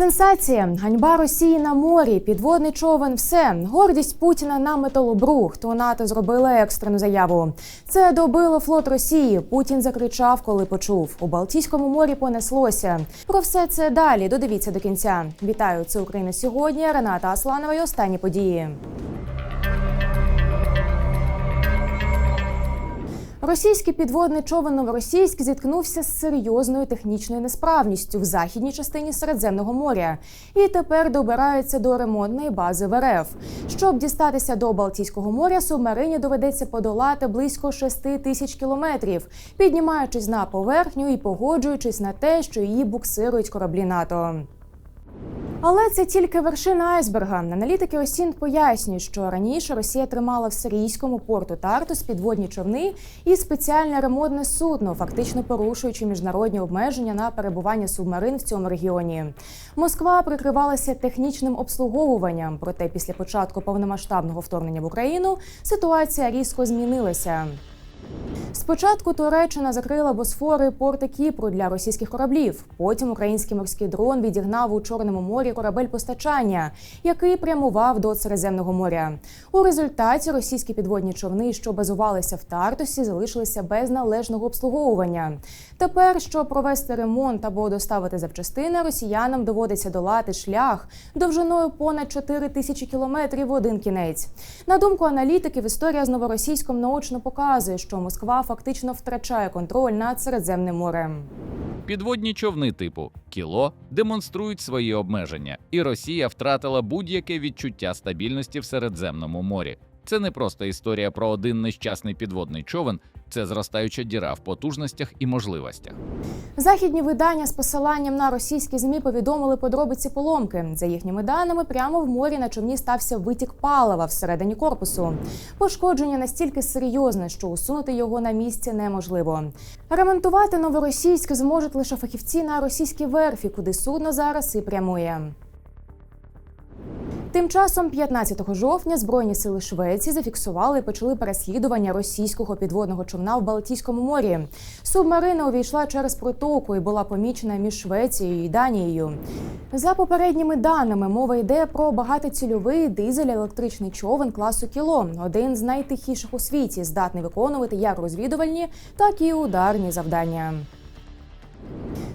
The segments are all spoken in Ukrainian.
Сенсація, ганьба Росії на морі, підводний човен. Все гордість Путіна на металобрух. То НАТО зробила екстрену заяву. Це добило флот Росії. Путін закричав, коли почув. У Балтійському морі понеслося. Про все це далі. Додивіться до кінця. Вітаю, це Україна сьогодні. Рената Асланова і останні події. Російський підводний човен Новоросійськ зіткнувся з серйозною технічною несправністю в західній частині Середземного моря і тепер добирається до ремонтної бази в РФ. Щоб дістатися до Балтійського моря, субмарині доведеться подолати близько 6 тисяч кілометрів, піднімаючись на поверхню і погоджуючись на те, що її буксирують кораблі НАТО. Але це тільки вершина айсберга. Аналітики Осінт пояснюють, що раніше Росія тримала в сирійському порту Тартус підводні човни і спеціальне ремонтне судно, фактично порушуючи міжнародні обмеження на перебування субмарин в цьому регіоні. Москва прикривалася технічним обслуговуванням. Проте після початку повномасштабного вторгнення в Україну ситуація різко змінилася. Спочатку Туреччина закрила Босфори порти Кіпру для російських кораблів. Потім український морський дрон відігнав у Чорному морі корабель постачання, який прямував до Середземного моря. У результаті російські підводні човни, що базувалися в Тартусі, залишилися без належного обслуговування. Тепер, щоб провести ремонт або доставити запчастини, росіянам доводиться долати шлях довжиною понад 4 тисячі кілометрів в один кінець. На думку аналітиків, історія з новоросійськом наочно показує, що Москва фактично втрачає контроль над Середземним морем. Підводні човни типу кіло демонструють свої обмеження, і Росія втратила будь-яке відчуття стабільності в Середземному морі. Це не просто історія про один нещасний підводний човен, це зростаюча діра в потужностях і можливостях. Західні видання з посиланням на російські змі повідомили подробиці поломки. За їхніми даними, прямо в морі на човні стався витік палива всередині корпусу. Пошкодження настільки серйозне, що усунути його на місці неможливо. Ремонтувати новоросійськ зможуть лише фахівці на російській верфі, куди судно зараз і прямує. Тим часом, 15 жовтня, збройні сили Швеції зафіксували і почали переслідування російського підводного човна в Балтійському морі. Субмарина увійшла через протоку і була помічена між Швецією і Данією. За попередніми даними, мова йде про багатоцільовий дизель-електричний човен класу кіло, один з найтихіших у світі, здатний виконувати як розвідувальні, так і ударні завдання.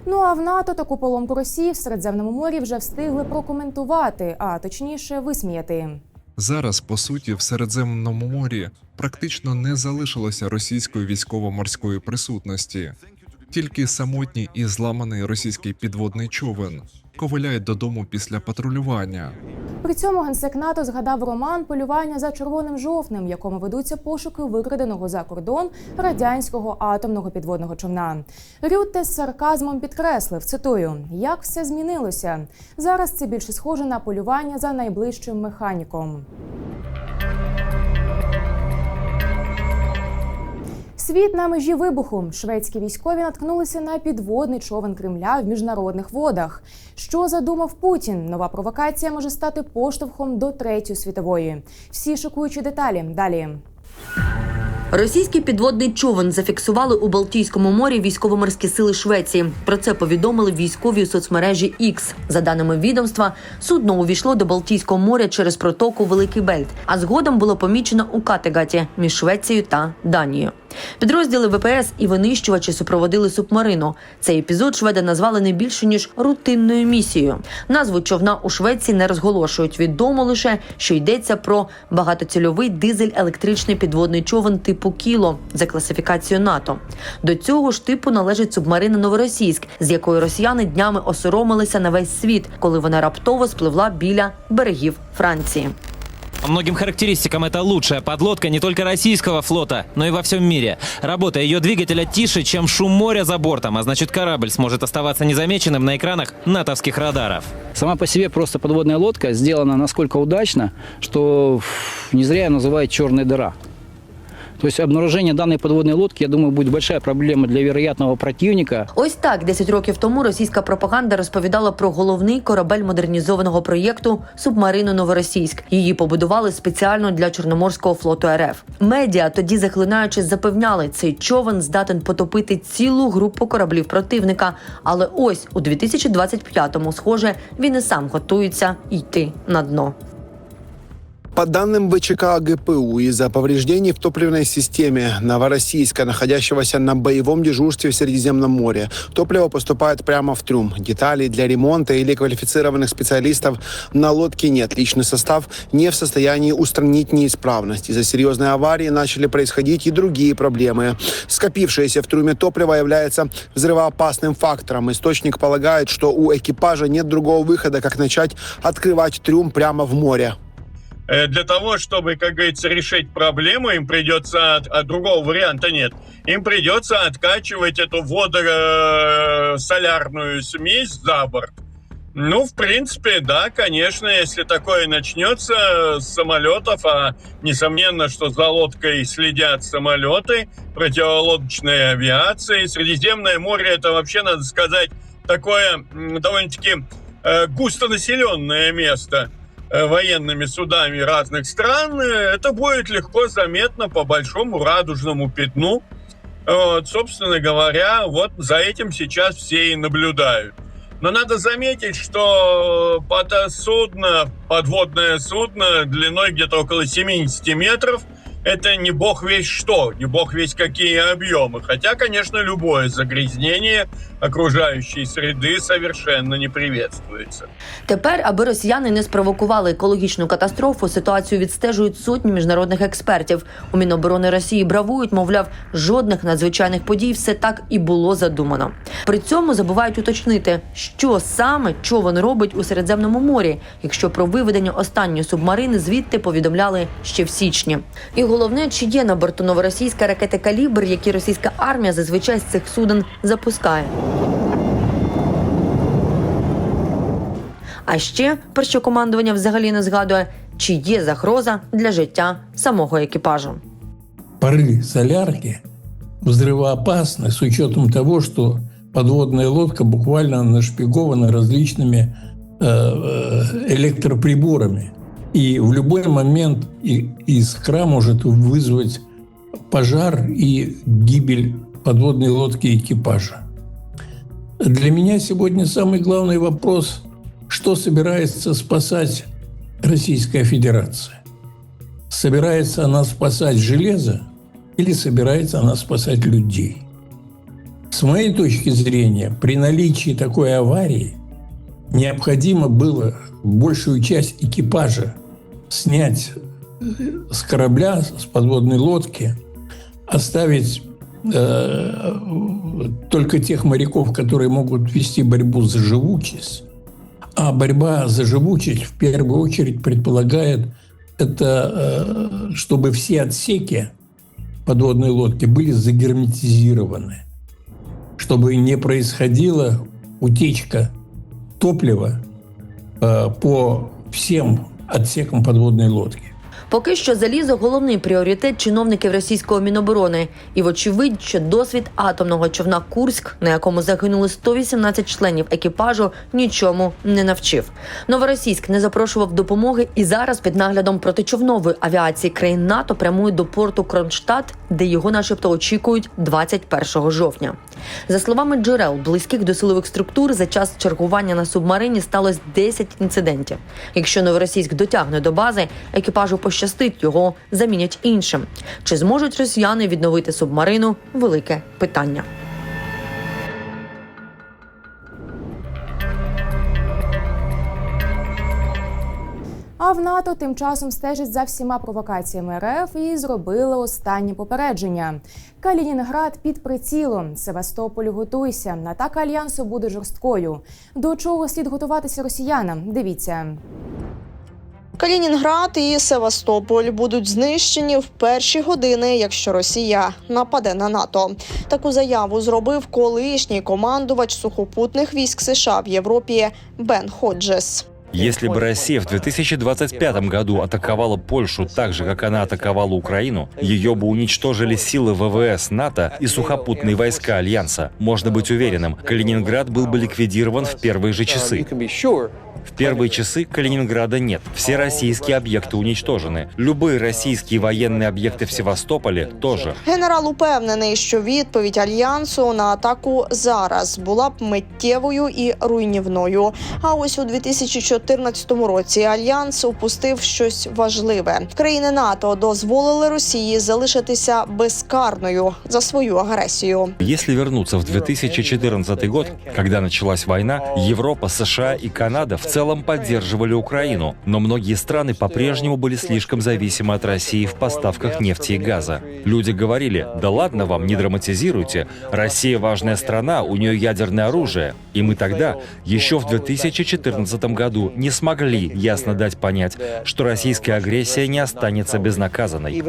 Ну а в НАТО таку поломку Росії в Середземному морі вже встигли прокоментувати, а точніше висміяти. Зараз, по суті, в Середземному морі практично не залишилося російської військово-морської присутності. Тільки самотній і зламаний російський підводний човен ковиляє додому після патрулювання. При цьому генсек НАТО згадав роман Полювання за червоним жовтнем, в якому ведуться пошуки викраденого за кордон радянського атомного підводного човна. Рютте з сарказмом підкреслив цитую: як все змінилося. Зараз це більше схоже на полювання за найближчим механіком. Світ на межі вибуху. Шведські військові наткнулися на підводний човен Кремля в міжнародних водах. Що задумав Путін? Нова провокація може стати поштовхом до третьої світової. Всі шокуючі деталі далі. Російський підводний човен зафіксували у Балтійському морі військово-морські сили Швеції. Про це повідомили військові у соцмережі X. За даними відомства, судно увійшло до Балтійського моря через протоку Великий Бельт, а згодом було помічено у Категаті між Швецією та Данією. Підрозділи ВПС і винищувачі супроводили субмарину. Цей епізод шведи назвали не більше ніж рутинною місією. Назву човна у Швеції не розголошують. Відомо лише, що йдеться про багатоцільовий дизель-електричний підводний човен типу Кіло за класифікацією НАТО. До цього ж типу належить субмарина Новоросійськ, з якої росіяни днями осоромилися на весь світ, коли вона раптово спливла біля берегів Франції. По многим характеристикам это лучшая подлодка не только российского флота, но и во всем мире. Работа ее двигателя тише, чем шум моря за бортом, а значит корабль сможет оставаться незамеченным на экранах натовских радаров. Сама по себе просто подводная лодка сделана насколько удачно, что не зря ее называют черная дыра. То есть обнаружение данной подводной лодки, я думаю, будет большая проблема для вероятного противника. Ось так 10 років тому російська пропаганда розповідала про головний корабель модернізованого проєкту Субмарину Новоросійськ. Її побудували спеціально для Чорноморського флоту РФ. Медіа тоді захлинаючись запевняли, цей човен здатен потопити цілу групу кораблів противника. Але ось у 2025-му, схоже, він і сам готується йти на дно. По данным ВЧК ГПУ, из-за повреждений в топливной системе Новороссийска, находящегося на боевом дежурстве в Средиземном море, топливо поступает прямо в трюм. Деталей для ремонта или квалифицированных специалистов на лодке нет. Личный состав не в состоянии устранить неисправность. Из-за серьезной аварии начали происходить и другие проблемы. Скопившееся в трюме топливо является взрывоопасным фактором. Источник полагает, что у экипажа нет другого выхода, как начать открывать трюм прямо в море. Э, для того, чтобы, как говорится, решить проблему, им придется, а другого варианта нет, им придется откачивать эту водосолярную смесь за борт. Ну, в принципе, да, конечно, если такое начнется с самолетов, а несомненно, что за лодкой следят самолеты, противолодочная авиация, Средиземное море это вообще, надо сказать, такое довольно-таки э, густонаселенное место военными судами разных стран, э, это будет легко заметно по большому радужному пятну. Вот, собственно говоря, вот за этим сейчас все и наблюдают. Но надо заметить, что под судно, подводное судно длиной где-то около 70 метров, это не бог весь что, не бог весь какие объемы. Хотя, конечно, любое загрязнение окружающей среды совершенно не приветствуется. Тепер, аби росіяни не спровокували екологічну катастрофу, ситуацію відстежують сотні міжнародних експертів. У Міноборони Росії бравують, мовляв, жодних надзвичайних подій все так і було задумано. При цьому забувають уточнити, що саме човен робить у Середземному морі, якщо про виведення останньої субмарини звідти повідомляли ще в січні. І головне, чи є на борту новоросійська ракети калібр, які російська армія зазвичай з цих суден запускає. А ще про що командування взагалі не згадує, чи є загроза для життя самого екіпажу. пары солярки взрывоопасны с учетом того, что подводная лодка буквально нашпигована различными э, э, электроприборами. И в любой момент и- искра может вызвать пожар и гибель подводной лодки и экипажа. Для меня сегодня самый главный вопрос, что собирается спасать Российская Федерация. Собирается она спасать железо или собирается она спасать людей? С моей точки зрения, при наличии такой аварии необходимо было большую часть экипажа снять с корабля, с подводной лодки, оставить э, только тех моряков, которые могут вести борьбу за живучесть. А борьба за живучесть в первую очередь предполагает это, э, чтобы все отсеки подводной лодки были загерметизированы, чтобы не происходила утечка топлива э, по всем отсекам подводной лодки. Поки що залізо головний пріоритет чиновників російського міноборони, і вочевидь, що досвід атомного човна Курськ, на якому загинули 118 членів екіпажу, нічому не навчив. Новоросійськ не запрошував допомоги, і зараз під наглядом протичовнової авіації країн НАТО прямує до порту Кронштадт, де його, начебто, очікують 21 жовтня. За словами джерел, близьких до силових структур, за час чергування на субмарині сталося 10 інцидентів. Якщо новоросійськ дотягне до бази, екіпажу пощастить, його замінять іншим. Чи зможуть росіяни відновити субмарину? Велике питання. НАТО тим часом стежить за всіма провокаціями РФ і зробили останнє попередження. Калінінград під прицілом. Севастополю готуйся. Атака альянсу буде жорсткою. До чого слід готуватися росіянам? Дивіться. Калінінград і Севастополь будуть знищені в перші години, якщо Росія нападе на НАТО. Таку заяву зробив колишній командувач сухопутних військ США в Європі Бен Ходжес. Если бы Россия в 2025 году атаковала Польшу так же, как она атаковала Украину, ее бы уничтожили силы ВВС НАТО и сухопутные войска Альянса. Можно быть уверенным, Калининград был бы ликвидирован в первые же часы. В первые часы Калининграда нет. Все российские объекты уничтожены. Любые российские военные объекты в Севастополе тоже. Генерал упевнений, що відповідь альянсу на атаку зараз була б миттєвою і руйнівною. А ось у 2014 році альянс упустив щось важливе. Країни НАТО дозволили Росії залишитися безкарною за свою агресію. Если вернуться в 2014 год, когда началась война, Европа, США и Канада в целом поддерживали Украину, но многие страны по-прежнему были слишком зависимы от России в поставках нефти и газа. Люди говорили, да ладно вам, не драматизируйте, Россия важная страна, у нее ядерное оружие. И мы тогда, еще в 2014 году, не смогли ясно дать понять, что российская агрессия не останется безнаказанной.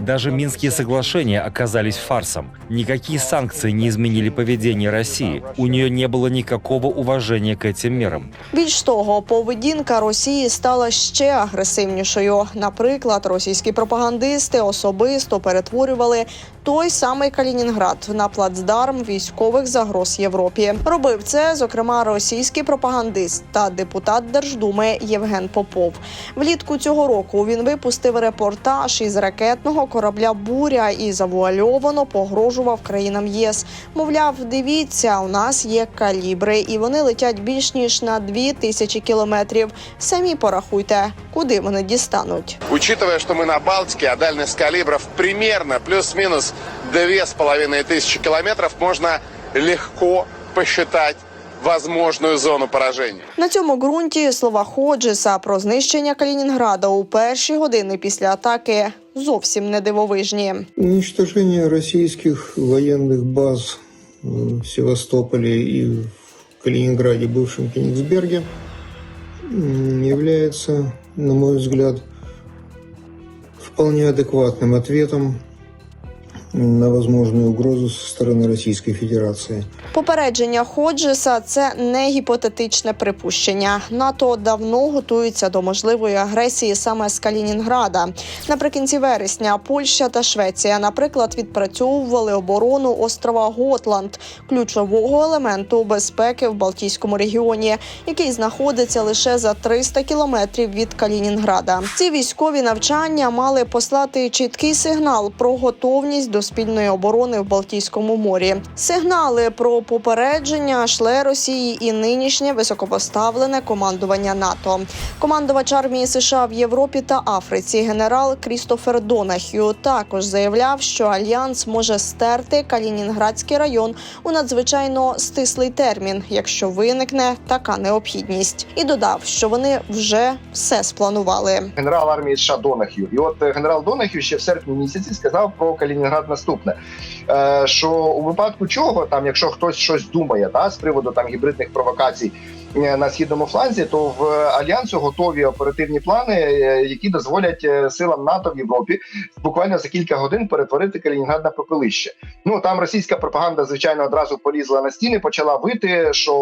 Даже Минские соглашения оказались фарсом. Никакие санкции не изменили поведение России. У нее не было никакого уважения к цим мірам. Більш того, поведінка Росії стала ще агресивнішою. Наприклад, російські пропагандисти особисто перетворювали той самий Калінінград на плацдарм військових загроз Європі. Робив це зокрема російський пропагандист та депутат Держдуми Євген Попов. Влітку цього року він випустив репортаж із ракетного корабля Буря і завуальовано погрожував країнам ЄС. Мовляв, дивіться, у нас є калібри, і вони летять більш ніж на дві тисячі кілометрів. Самі порахуйте, куди вони дістануть. Учитывая, що ми на Балтике, а дальність калібрів примерно плюс-мінус 2500 километров можно легко посчитать возможну зону пораження на цьому ґрунті слова Ходжеса про знищення Калінінграда у перші години після атаки зовсім не дивовижні. Уничтоження російських воєнних баз э, в Севастополі і в Калінінграді, бувшому Кенігсбергі, є, на мой взгляд, вполне адекватним ответом на возможную угрозу со стороны Российской Федерации. Попередження Ходжеса це не гіпотетичне припущення. НАТО давно готується до можливої агресії саме з Калінінграда. Наприкінці вересня Польща та Швеція, наприклад, відпрацьовували оборону острова Готланд, ключового елементу безпеки в Балтійському регіоні, який знаходиться лише за 300 кілометрів від Калінінграда. Ці військові навчання мали послати чіткий сигнал про готовність до спільної оборони в Балтійському морі. Сигнали про попередження йшли Росії і нинішнє високопоставлене командування НАТО. Командувач армії США в Європі та Африці генерал Крістофер Донахью також заявляв, що альянс може стерти Калінінградський район у надзвичайно стислий термін, якщо виникне така необхідність, і додав, що вони вже все спланували. генерал армії США Донахью. І от е, генерал Донахью ще в серпні місяці сказав про Калінінград наступне: е, що у випадку чого, там, якщо хтось щось думає та, з приводу там гібридних провокацій на східному фланзі, то в альянсу готові оперативні плани, е, які дозволять е, силам НАТО в Європі буквально за кілька годин перетворити Калінінград на попелище. Ну там російська пропаганда, звичайно, одразу полізла на стіни, почала вити, що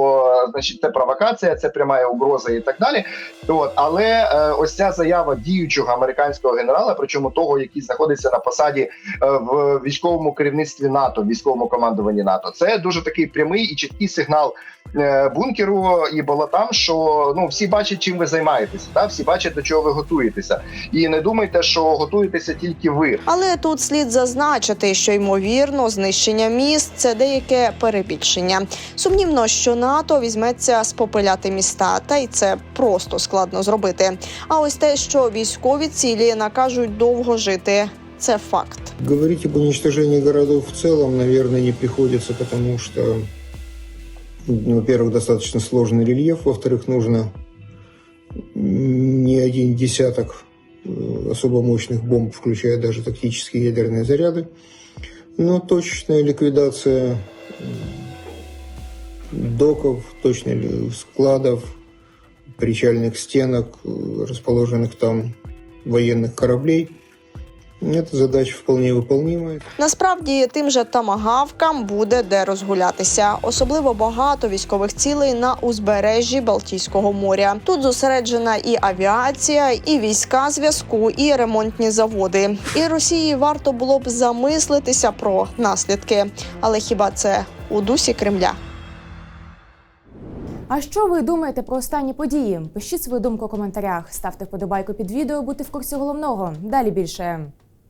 е, значить це провокація, це пряма угроза і так далі. От але е, ось ця заява діючого американського генерала, причому того, який знаходиться на посаді е, в військовому керівництві НАТО, військовому командуванні НАТО, це дуже такий прямий і чіткий сигнал е, бункеру і болотам, що ну всі бачать, чим ви займаєтеся, та всі бачать до чого ви готуєтеся, і не думайте, що готуєтеся тільки ви. Але тут слід зазначити, що ймовірно знищення міст це деяке перебільшення. Сумнівно, що НАТО візьметься спопиляти міста, та й це просто складно зробити. А ось те, що військові цілі накажуть довго жити, це факт. Говорить об уничтожении городов в целом, наверное, не приходится, потому что, во-первых, достаточно сложный рельеф, во-вторых, нужно не один десяток э, особо мощных бомб, включая даже тактические ядерные заряды. Но точечная ликвидация м, доков, точная ли- складов, причальных стенок, э, расположенных там военных кораблей, Эта задача вполне выполнимая. Насправді тим же тамагавкам буде де розгулятися. Особливо багато військових цілей на узбережжі Балтійського моря. Тут зосереджена і авіація, і війська зв'язку, і ремонтні заводи. І Росії варто було б замислитися про наслідки. Але хіба це у дусі Кремля? А що ви думаєте про останні події? Пишіть свою думку у коментарях, ставте вподобайку під відео, бути в курсі головного. Далі більше.